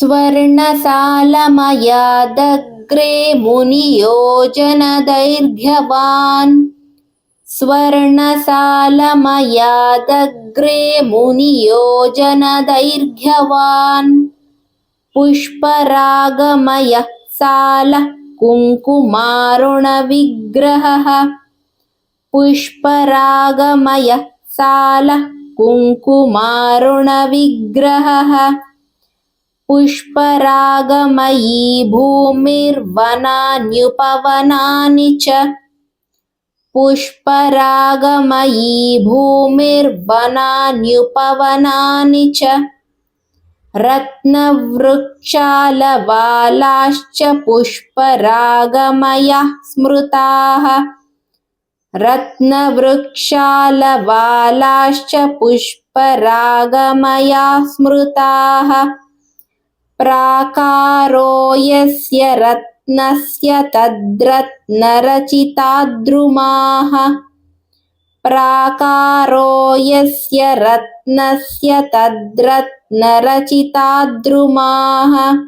स्वर्णसालमयादग्रे मुनियोजनदैर्घ्यवान्। स्वर्णसालमयादग्रे मुनियोजनदैर्घ्यवान्। पुष्परागमयः सालः कुङ्कुमारुणविग्रहः। पुष्परागमयः सालः कुङ्कुमारुणविग्रहः पुष्परागमयी भूमिर्वनान्युपवनानि च। पुष्परागमयी भूमिर्वनान्युपवनानि च। रत्नवृक्षालवालाश्च पुष्परागमयः स्मृताः। रत्नवृक्षालवालाश्च पुष्परागमया स्मृताः प्राकारो यस्य रत्नस्य तद्रत्नरचिताद्रुमाः। प्राकारो यस्य रत्नस्य तद्रत्नरचिताद्रुमाः।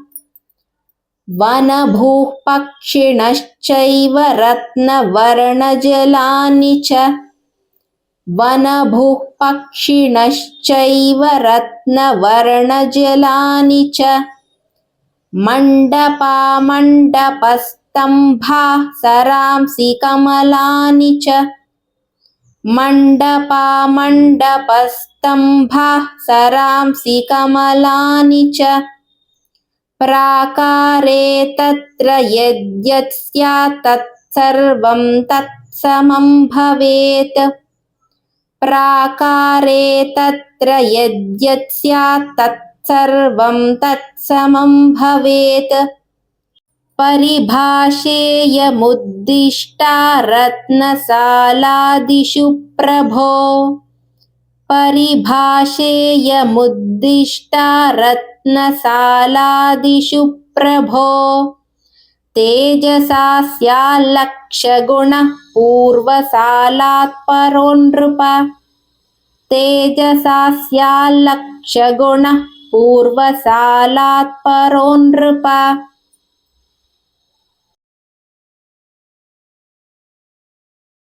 वनभूः पक्षिणश्चैव रत्नवर्णजलानि च। वनभूः पक्षिणश्चैव रत्नवर्णजलानि च मण्डपामण्डपस्तम्भाः सरांसि कमलानि च। मण्डपामण्डपस्तम्भाः सरांसि कमलानि च। प्राकारे तत्र यद्यत् स्यात् तत्सर्वं तत्समं भवेत्। प्राकारे तत्र यद्यत् स्यात् तत्सर्वं तत्समं भवेत्। परिभाषेयमुद्दिष्टा रत्नसालादिषु प्रभो। परिभाषेयमुद्दिष्टा रत्नसालादिषु प्रभो। तेजसा स्याल्लक्षगुणः पूर्वसालात् परो नृप। तेजसा स्याल्लक्षगुणः பூர்வசாலாத் பரோன்றுபா.